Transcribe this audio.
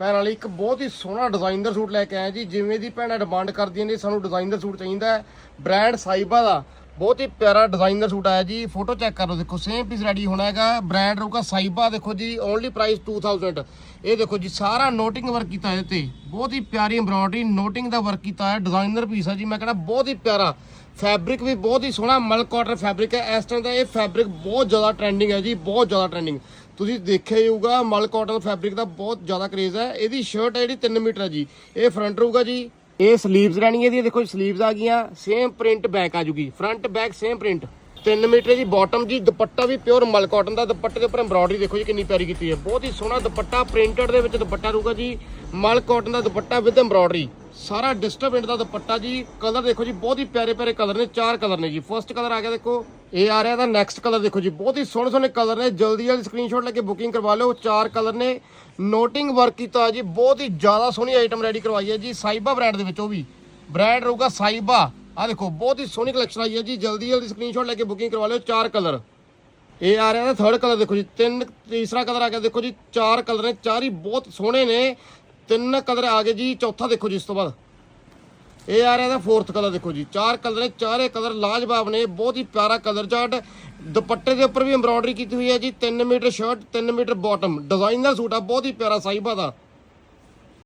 ਭੈਣ ਵਾਲੀ, ਇੱਕ ਬਹੁਤ ਹੀ ਸੋਹਣਾ ਡਿਜ਼ਾਈਨਰ ਸੂਟ ਲੈ ਕੇ ਆਇਆ ਜੀ, ਜਿਵੇਂ ਦੀ ਭੈਣਾਂ ਡਿਮਾਂਡ ਕਰਦੀਆਂ ਨੇ, ਸਾਨੂੰ ਡਿਜ਼ਾਈਨਰ ਸੂਟ ਚਾਹੀਦਾ ਹੈ। ਬ੍ਰਾਂਡ ਸਾਈਬਾ ਦਾ, ਬਹੁਤ ਹੀ ਪਿਆਰਾ ਡਿਜ਼ਾਈਨਰ ਸੂਟ ਆਇਆ ਜੀ ਫੋਟੋ ਚੈੱਕ ਕਰੋ ਦੇਖੋ ਸੇਮ ਪੀਸ ਰੈਡੀ ਹੋਣਾ ਹੈਗਾ ਬ੍ਰਾਂਡ ਰਹੂਗਾ ਸਾਈਬਾ, ਦੇਖੋ ਜੀ ਓਨਲੀ ਪ੍ਰਾਈਸ 2000 ਇਹ ਦੇਖੋ ਜੀ, ਸਾਰਾ ਨੋਟਿੰਗ ਵਰਕ ਕੀਤਾ ਇਹਦੇ ਤੇ, ਬਹੁਤ ਹੀ ਪਿਆਰੀ ਐਮਬ੍ਰੋਇਡਰੀ ਨੋਟਿੰਗ ਦਾ ਵਰਕ ਕੀਤਾ ਹੈ ਡਿਜ਼ਾਈਨਰ ਪੀਸ ਹੈ ਜੀ, ਮੈਂ ਕਹਿੰਦਾ ਬਹੁਤ ਹੀ ਪਿਆਰਾ। ਫੈਬਰਿਕ ਵੀ ਬਹੁਤ ਹੀ ਸੋਹਣਾ ਮਲ ਕਾਟਨ ਫੈਬਰਿਕ ਹੈ, ਇਸ ਟਾਈਮ ਦਾ ਇਹ ਫੈਬਰਿਕ ਬਹੁਤ ਜ਼ਿਆਦਾ ਟ੍ਰੈਂਡਿੰਗ ਹੈ ਜੀ, ਬਹੁਤ ਜ਼ਿਆਦਾ ਟ੍ਰੈਂਡਿੰਗ ਤੁਸੀਂ ਦੇਖਿਆ ਹੀ ਹੋਊਗਾ, ਮਲ ਕਾਟਨ ਫੈਬਰਿਕ ਦਾ ਬਹੁਤ ਜ਼ਿਆਦਾ ਕਰੇਜ਼ ਹੈ। ਇਹਦੀ ਸ਼ਰਟ ਹੈ ਜਿਹੜੀ 3 ਮੀਟਰ ਹੈ ਜੀ। ਇਹ ਫਰੰਟ ਰਹੂਗਾ ਜੀ। ਇਹ ਸਲੀਵਸ ਰਹਿਣੀ ਇਹਦੀ ਦੇਖੋ ਸਲੀਵਸ ਆ ਗਈਆਂ। ਸੇਮ ਪ੍ਰਿੰਟ ਬੈਕ ਆ ਜੂਗੀ। Front back same print 3 metre ਦੀ ਬਾਟਮ ਜੀ, ਦੁਪੱਟਾ ਵੀ ਪਿਓਰ ਮਲ ਕਾਟਨ ਦਾ। ਦੁਪੱਟੇ ਦੇ ਉੱਪਰ ਐਮਬ੍ਰੋਇਡਰੀ ਦੇਖੋ ਜੀ, ਕਿੰਨੀ ਪਿਆਰੀ ਕੀਤੀ ਹੈ। ਬਹੁਤ ਹੀ ਸੋਹਣਾ ਦੁਪੱਟਾ ਪ੍ਰਿੰਟਡ ਦੇ ਵਿੱਚ ਦੁਪੱਟਾ ਰਹੂਗਾ ਜੀ। ਮਲ ਕਾਟਨ ਦਾ ਦੁਪੱਟਾ ਵਿਦ ਐਮਬ੍ਰੋਇਡਰੀ ਸਾਰਾ ਡਿਸਟਰਬੈਂਟ ਦਾ ਦੁਪੱਟਾ ਜੀ। ਕਲਰ ਦੇਖੋ ਜੀ, ਬਹੁਤ ਹੀ ਪਿਆਰੇ ਪਿਆਰੇ ਕਲਰ ਨੇ, ਚਾਰ ਕਲਰ ਨੇ ਜੀ। ਫਰਸਟ ਕਲਰ ਆ ਗਿਆ, ਦੇਖੋ। ਇਹ ਆ ਰਿਹਾ ਦਾ ਨੈਕਸਟ ਕਲਰ ਦੇਖੋ ਜੀ। ਬਹੁਤ ਹੀ ਸੋਹਣੇ ਸੋਹਣੇ ਕਲਰ ਨੇ। ਜਲਦੀ ਜਲਦੀ ਸਕਰੀਨਸ਼ਾਟ ਲੈ ਕੇ ਬੁਕਿੰਗ ਕਰਵਾ ਲਓ। ਚਾਰ ਕਲਰ ਨੇ। ਨੋਟਿੰਗ ਵਰਕ ਕੀਤਾ ਜੀ। ਬਹੁਤ ਹੀ ਜ਼ਿਆਦਾ ਸੋਹਣੀ ਆਈਟਮ ਰੈਡੀ ਕਰਵਾਈ ਹੈ ਜੀ। ਸਾਈਬਾ ਬ੍ਰਾਂਡ ਦੇ ਵਿੱਚ ਉਹ ਵੀ। ਬ੍ਰਾਂਡ ਰਹੂਗਾ ਸਾਈਬਾ। ਆ ਦੇਖੋ, ਬਹੁਤ ਹੀ ਸੋਹਣੀ ਕਲੈਕਸ਼ਨ ਆਈ ਹੈ ਜੀ। ਜਲਦੀ ਜਲਦੀ ਸਕਰੀਨਸ਼ਾਟ ਲੈ ਕੇ ਬੁਕਿੰਗ ਕਰਵਾ ਲਿਓ। ਚਾਰ ਕਲਰ ਇਹ ਆ ਰਿਹਾ ਦਾ ਥਰਡ ਕਲਰ ਦੇਖੋ ਜੀ। ਤਿੰਨ, ਤੀਸਰਾ ਕਲਰ ਆ ਗਿਆ ਦੇਖੋ ਜੀ। ਚਾਰ ਕਲਰ ਨੇ। ਚਾਰ ਹੀ ਬਹੁਤ ਸੋਹਣੇ ਨੇ। ਤਿੰਨ ਕਲਰ ਆ ਗਏ ਜੀ। ਚੌਥਾ ਦੇਖੋ ਜੀ ਇਸ ਤੋਂ ਬਾਅਦ। ਇਹ ਆ ਰਿਹਾ ਦਾ ਫੋਰਥ ਕਲਰ ਦੇਖੋ ਜੀ। ਚਾਰ ਕਲਰ ਨੇ, ਚਾਰੇ ਕਲਰ ਲਾਜਵਾਬ ਨੇ, ਬਹੁਤ ਹੀ ਪਿਆਰਾ ਕਲਰ ਚਾਰਟ ਦੁਪੱਟੇ ਦੇ ਉੱਪਰ ਵੀ ਐਮਬ੍ਰੋਇਡਰੀ ਕੀਤੀ ਹੋਈ ਹੈ ਜੀ। 3 metre shirt 3 metre bottom designer suit ਆ, ਬਹੁਤ ਹੀ ਪਿਆਰਾ, ਸਾਈਬਾ ਦਾ।